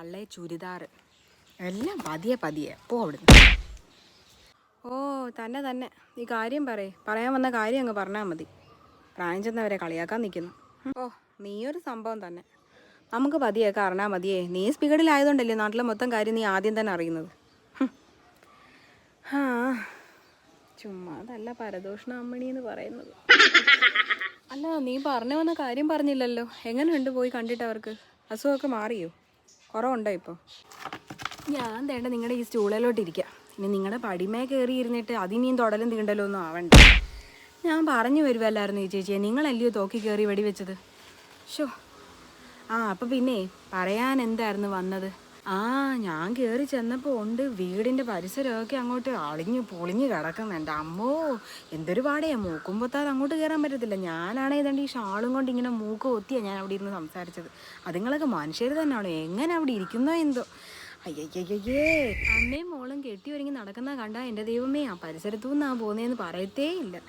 പള്ളേ ചുരിദാർ എല്ലാം പതിയെ പതിയെ. പോ അവിടുന്ന്. ഓ തന്നെ തന്നെ. നീ കാര്യം പറയേ. പറയാൻ വന്ന കാര്യം അങ്ങ് പറഞ്ഞാൽ മതി. പ്രായം ചെന്നവരെ കളിയാക്കാൻ നിൽക്കുന്നു ഓ നീയൊരു സംഭവം തന്നെ. നമുക്ക് പതിയൊക്കെ അറിഞ്ഞാൽ മതിയേ. നീ സ്പീഡിലായതുകൊണ്ടല്ലേ നാട്ടിലെ മൊത്തം കാര്യം നീ ആദ്യം തന്നെ അറിയുന്നത്? ആ ചുമ്മാ അതല്ല പരദോഷണ അമ്മണി എന്ന് പറയുന്നത്. അല്ല നീ പറഞ്ഞു വന്ന കാര്യം പറഞ്ഞില്ലല്ലോ. എങ്ങനെയുണ്ട് പോയി കണ്ടിട്ട് അവർക്ക്? അസുഖമൊക്കെ മാറിയോ? കുറവുണ്ടോ ഇപ്പോൾ ഞാൻ തേണ്ട നിങ്ങളുടെ ഈ സ്റ്റൂളിലോട്ട് ഇരിക്കാം ഇനി നിങ്ങളുടെ പടിമേ കയറി ഇരുന്നിട്ട് അതിനിയും തൊടലും തീണ്ടലും ഒന്നും ആവണ്ട. ഞാൻ പറഞ്ഞു വരുമല്ലായിരുന്നു ഈ ചേച്ചിയെ. നിങ്ങളല്ലയോ തോക്കി കയറി വെടിവെച്ചത്? ഷോ ആ അപ്പം പിന്നെ പറയാൻ എന്തായിരുന്നു വന്നത്? ആ ഞാൻ കയറി ചെന്നപ്പോൾ ഉണ്ട് വീടിന്റെ പരിസരമൊക്കെ അങ്ങോട്ട് അളിഞ്ഞ് പൊളിഞ്ഞ് കിടക്കുന്നുണ്ട് അമ്മോ എന്തൊരു പാടയാ. മൂക്കുമ്പത്താൽ അങ്ങോട്ട് കയറാൻ പറ്റത്തില്ല. ഞാനാണ് ഏതാണ്ട് ഈ ഷാളും കൊണ്ട് ഇങ്ങനെ മൂക്ക് ഒത്തിയാണ് ഞാൻ അവിടെ ഇരുന്ന് സംസാരിച്ചത്. അതുങ്ങളൊക്കെ മനുഷ്യർ തന്നെയാണോ എങ്ങനെ അവിടെ ഇരിക്കുന്നോ എന്തോ? അയ്യയ്യയ്യേ. അമ്മയും മോളും കെട്ടി ഒരുങ്ങി നടക്കുന്ന കണ്ട എന്റെ ദൈവമേ ആ പരിസരത്തു നിന്നാ പോകുന്നതെന്ന് പറയത്തേ ഇല്ല.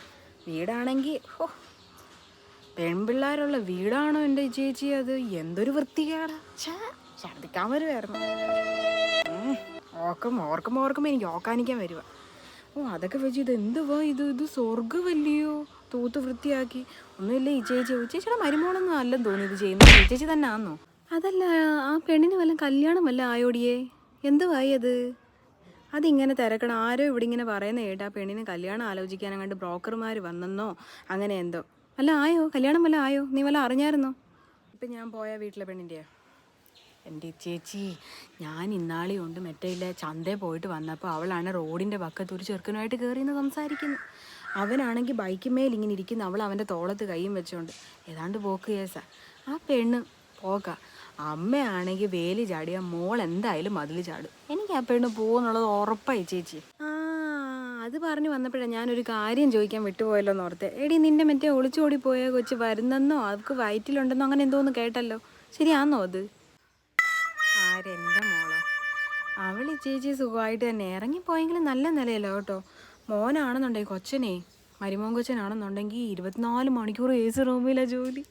വീടാണെങ്കിൽ ഹോ. പെൺപിള്ളേരുള്ള വീടാണോ എന്റെ ചേച്ചി അത്? എന്തൊരു വൃത്തികേടാ. ഛർദിക്കാൻ വരുമായിരുന്നു ഓക്കും ഓർക്കും ഓർക്കും ഓർക്കുമ്പോൾ എനിക്ക് ഓക്കാനിക്കാൻ വരുക ഓ അതൊക്കെ വെച്ച് ഇത് എന്തുവാ ഇത്? ഇത് സ്വർഗമല്ലയോ തൂത്ത് വൃത്തിയാക്കി. ഒന്നുമില്ല ഈ ചേച്ചി? ചേച്ചിയുടെ മരുമോളൊന്നും അല്ലെന്ന് തോന്നി ഇത് ചെയ്യുന്നത്. ഈ ചേച്ചി തന്നെ ആന്നോ അതല്ല ആ പെണ്ണിന് വല്ല കല്യാണം വല്ല ആയോടിയേ? എന്തുവായി അത്? അതിങ്ങനെ തിരക്കണം. ആരോ ഇവിടെ ഇങ്ങനെ പറയുന്ന കേട്ടാ പെണ്ണിന് കല്യാണം ആലോചിക്കാൻ അങ്ങോട്ട് ബ്രോക്കർമാർ വന്നെന്നോ? അങ്ങനെ എന്തോ. അല്ല ആയോ? കല്യാണം വല്ല ആയോ? നീ വല്ല അറിഞ്ഞായിരുന്നോ? ഇപ്പം ഞാൻ പോയ വീട്ടിലെ പെണ്ണിന്റെയാ. എന്റെ ചേച്ചി? ഞാൻ ഇന്നാളി കൊണ്ട് മറ്റേയില്ല ചന്തയിൽ പോയിട്ട് വന്നപ്പോൾ അവളാണ് റോഡിന്റെ പക്കത്ത് ഒരു ചെറുക്കനുമായിട്ട് കയറിയെന്ന് സംസാരിക്കുന്നു. അവനാണെങ്കിൽ ബൈക്കുമേൽ ഇങ്ങനെ ഇരിക്കുന്നു അവൾ അവന്റെ തോളത്ത് കൈയും വെച്ചുകൊണ്ട് ഏതാണ്ട് പോക്ക് കേസാ ആ പെണ്ണ് പോക്ക. അമ്മയാണെങ്കിൽ വേലി ചാടിയ മോൾ എന്തായാലും മതിൽ ചാടും. എനിക്ക് ആ പെണ്ണ് പോകുന്നുള്ളത് ഉറപ്പായി ചേച്ചി. ആ അത് പറഞ്ഞു വന്നപ്പോഴാണ് ഞാനൊരു കാര്യം ചോദിക്കാൻ വിട്ടുപോയല്ലോ എന്ന് ഓർത്തെ. എടി നിന്റെ മറ്റേ ഒളിച്ചോടി പോയ കൊച്ച് വരുന്നെന്നോ? അവൾക്ക് വയറ്റിലുണ്ടെന്നോ? അങ്ങനെ എന്തോന്ന് കേട്ടല്ലോ. ശരിയാന്നോ അത്? ആരെന്റെ മോളോ? അവൾ ചേച്ചി സുഖമായിട്ട് തന്നെ. ഇറങ്ങിപ്പോയെങ്കിലും നല്ല നിലയല്ലോ കേട്ടോ. മോനാണെന്നുണ്ടെങ്കിൽ കൊച്ചനെ മരുമോൻ കൊച്ചനാണെന്നുണ്ടെങ്കിൽ ഇരുപത്തിനാല് മണിക്കൂർ എ സി റൂമിലാണ് ജോലി.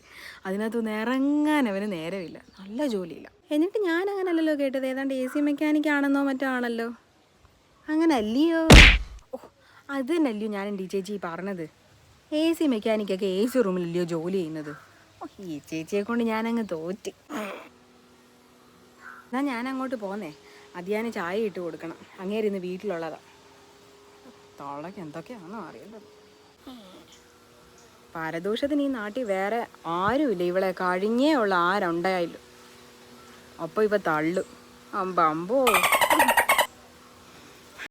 അതിനകത്തൊന്ന് ഇറങ്ങാൻ അവന് നേരമില്ല. നല്ല ജോലിയില്ല. എന്നിട്ട് ഞാൻ അങ്ങനല്ലല്ലോ കേട്ടത്? ഏതാണ്ട് എ സി മെക്കാനിക് ആണെന്നോ മറ്റോ ആണല്ലോ അങ്ങനെ അല്ലയോ അത് തന്നെയല്ലയോ ഞാൻ എന്റെ ചേച്ചി പറഞ്ഞത്. എ സി മെക്കാനിക്കൊക്കെ എ സി റൂമിലല്ലയോ ജോലി ചെയ്യുന്നത്? ഈ ചേച്ചിയെ കൊണ്ട് ഞാനങ്ങ് തോറ്റ്. എന്നാ ഞാൻ അങ്ങോട്ട് പോന്നേ. അധ്യാന ചായ ഇട്ട് കൊടുക്കണം. അങ്ങേര് ഇന്ന് വീട്ടിലുള്ളതാ. തോളക്ക് എന്തൊക്കെയാണെന്നോ അറിയേണ്ടത് പാരദോഷത്തിന് ഈ നാട്ടിൽ വേറെ ആരുമില്ല. ഇവളെ കഴിഞ്ഞേ ഉള്ള ആരുണ്ടായാലും. അപ്പോൾ ഇപ്പം തള്ളു. അമ്പോ.